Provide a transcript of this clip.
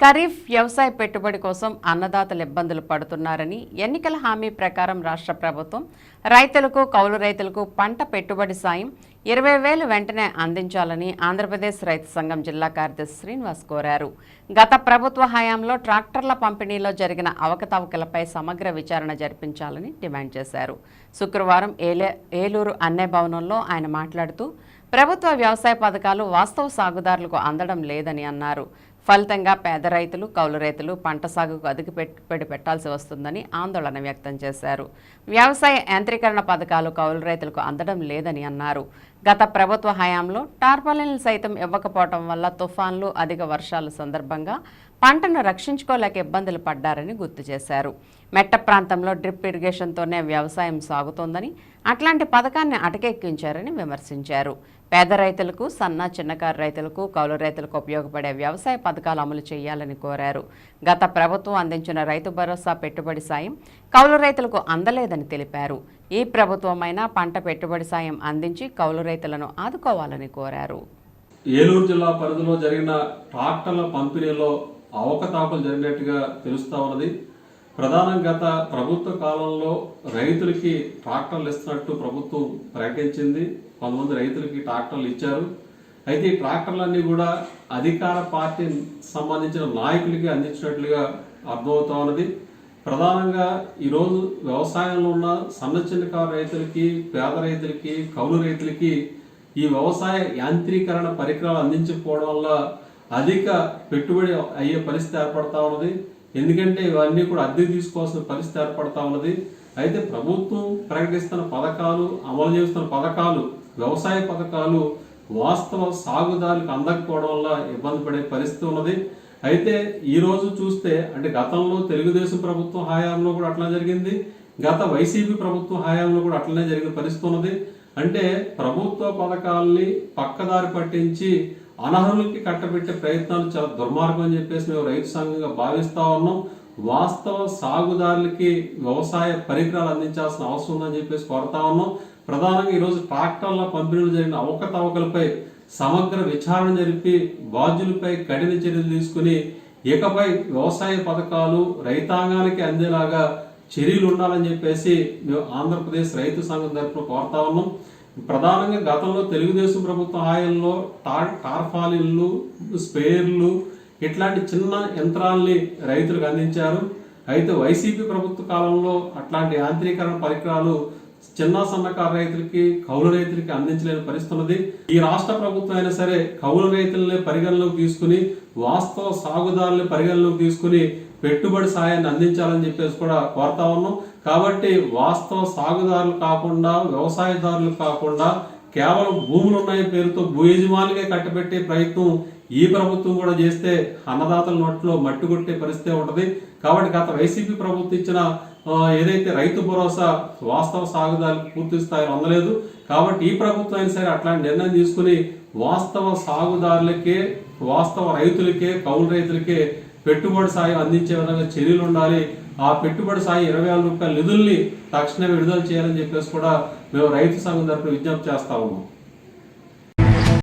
ఖరీఫ్ వ్యవసాయ పెట్టుబడి కోసం అన్నదాతలు ఇబ్బందులు పడుతున్నారని ఎన్నికల హామీ ప్రకారం రాష్ట్ర ప్రభుత్వం రైతులకు కౌలు రైతులకు పంట పెట్టుబడి సాయం ఇరవై వేలు వెంటనే అందించాలని ఆంధ్రప్రదేశ్ రైతు సంఘం జిల్లా కార్యదర్శి శ్రీనివాస్ కోరారు. గత ప్రభుత్వ హయాంలో ట్రాక్టర్ల పంపిణీలో జరిగిన అవకతవకలపై సమగ్ర విచారణ జరిపించాలని డిమాండ్ చేశారు. శుక్రవారం ఏలే ఏలూరు అన్నే భవనంలో ఆయన మాట్లాడుతూ ప్రభుత్వ వ్యవసాయ పథకాలు వాస్తవ సాగుదారులకు అందడం లేదని అన్నారు. ఫలితంగా పేద రైతులు కౌలు రైతులు పంట సాగుకు అధిక పెట్టుబడి పెట్టాల్సి వస్తుందని ఆందోళన వ్యక్తం చేశారు. వ్యవసాయ యాంత్రీకరణ పథకాలు కౌలు రైతులకు అందడం లేదని అన్నారు. గత ప్రభుత్వ హయాంలో టార్పాలిన్లు సైతం ఇవ్వకపోవటం వల్ల తుఫాన్లు అధిక వర్షాల సందర్భంగా పంటను రక్షించుకోలేక ఇబ్బందులు పడ్డారని గుర్తు చేశారు. మెట్ట ప్రాంతంలో డ్రిప్ ఇరిగేషన్తోనే వ్యవసాయం సాగుతోందని అట్లాంటి పథకాన్ని అటకెక్కించారని విమర్శించారు. పేద రైతులకు సన్న చిన్నకారు రైతులకు కౌలు రైతులకు ఉపయోగపడే వ్యవసాయ పథకాలు అమలు చేయాలని కోరారు. గత ప్రభుత్వం అందించిన రైతు భరోసా పెట్టుబడి సాయం కౌలు రైతులకు అందలేదని తెలిపారు. ఈ ప్రభుత్వమైనా పంట పెట్టుబడి సాయం అందించి కౌలు రైతులను ఆదుకోవాలని కోరారు. ఏలూరు జిల్లా పరిధిలో జరిగిన ట్రాక్టర్ల పంపిణీలో అవకతవకలు జరిగినట్టుగా తెలుస్తా ఉన్నది. ప్రధానం గత ప్రభుత్వ కాలంలో రైతులకి ట్రాక్టర్లు ఇస్తున్నట్టు ప్రభుత్వం ప్రకటించింది. కొంతమంది రైతులకి ట్రాక్టర్లు ఇచ్చారు. అయితే ఈ ట్రాక్టర్లన్నీ కూడా అధికార పార్టీ సంబంధించిన నాయకులకి అందించినట్లుగా అర్థమవుతా ఉన్నది. ప్రధానంగా ఈరోజు వ్యవసాయంలో ఉన్న సన్న చిన్నకారు రైతులకి పేద రైతులకి కౌలు రైతులకి ఈ వ్యవసాయ యాంత్రీకరణ పరికరాలు అందించకపోవడం వల్ల అధిక పెట్టుబడి అయ్యే పరిస్థితి ఏర్పడతా ఉన్నది. ఎందుకంటే ఇవన్నీ కూడా అద్దె తీసుకోవాల్సిన పరిస్థితి ఏర్పడతా ఉన్నది. అయితే ప్రభుత్వం ప్రకటిస్తున్న పథకాలు అమలు చేస్తున్న పథకాలు వ్యవసాయ పథకాలు వాస్తవ సాగుదారులకు అందకపోవడం వల్ల ఇబ్బంది పడే పరిస్థితి ఉన్నది. అయితే ఈరోజు చూస్తే అంటే గతంలో తెలుగుదేశం ప్రభుత్వం హయాంలో కూడా అట్లా జరిగింది. గత వైసీపీ ప్రభుత్వం హయాంలో కూడా అట్లనే జరిగిన పరిస్థితి ఉన్నది. అంటే ప్రభుత్వ పథకాల్ని పక్కదారి పట్టించి అనర్హులకి కట్టబెట్టే ప్రయత్నాలు చాలా దుర్మార్గం అని చెప్పేసి మేము రైతు సంఘంగా భావిస్తా ఉన్నాం. వాస్తవ సాగుదారులకి వ్యవసాయ పరికరాలు అందించాల్సిన అవసరం ఉందని చెప్పేసి కోరుతా ఉన్నాం. ప్రధానంగా ఈరోజు ట్రాక్టర్ల పంపిణీలు జరిగిన అవకతవకలపై సమగ్ర విచారణ జరిపి బాధ్యులపై కఠిన చర్యలు తీసుకుని ఇకపై వ్యవసాయ పథకాలు రైతాంగానికి అందేలాగా చర్యలు ఉండాలని చెప్పేసి మేము ఆంధ్రప్రదేశ్ రైతు సంఘం తరఫున కోరుతా ఉన్నాం. ప్రధానంగా గతంలో తెలుగుదేశం ప్రభుత్వ హాయంలో టార్ టార్ఫాలిన్లు స్పేర్లు ఇట్లాంటి చిన్న యంత్రాల్ని రైతులకు అందించారు. అయితే వైసీపీ ప్రభుత్వ కాలంలో అట్లాంటి యాంత్రీకరణ పరికరాలు చిన్న సన్నకారు రైతులకి కౌలు రైతులకి అందించలేని పరిస్థితి ఉన్నది. ఈ రాష్ట్ర ప్రభుత్వం అయినా సరే కౌలు రైతులని పరిగణలోకి తీసుకుని వాస్తవ సాగుదారులని పరిగణలోకి తీసుకుని పెట్టుబడి సాయాన్ని అందించాలని చెప్పేసి కూడా కోరుతా ఉన్నాం. కాబట్టి వాస్తవ సాగుదారులు కాకుండా వ్యవసాయదారులు కాకుండా కేవలం భూములు ఉన్నాయి పేరుతో భూ యజమానులకే కట్టబెట్టే ప్రయత్నం ఈ ప్రభుత్వం కూడా చేస్తే అన్నదాతల నోట్లో మట్టి కొట్టే పరిస్థితి ఉంటుంది. కాబట్టి గత వైసీపీ ప్రభుత్వం ఇచ్చిన ఏదైతే రైతు భరోసా వాస్తవ సాగుదారులు పూర్తి స్థాయిలో అందలేదు కాబట్టి ఈ ప్రభుత్వం అయినా సరే అట్లాంటి నిర్ణయం తీసుకుని వాస్తవ సాగుదారులకే వాస్తవ రైతులకే కౌలు రైతులకే పెట్టుబడి సాయం అందించే విధంగా చర్యలు ఉండాలి. ఆ పెట్టుబడి సాయం ఇరవై వేల రూపాయల నిధుల్ని తక్షణమే విడుదల చేయాలని చెప్పేసి కూడా మేము రైతు సంఘం తరపున విజ్ఞప్తి చేస్తా ఉన్నాం.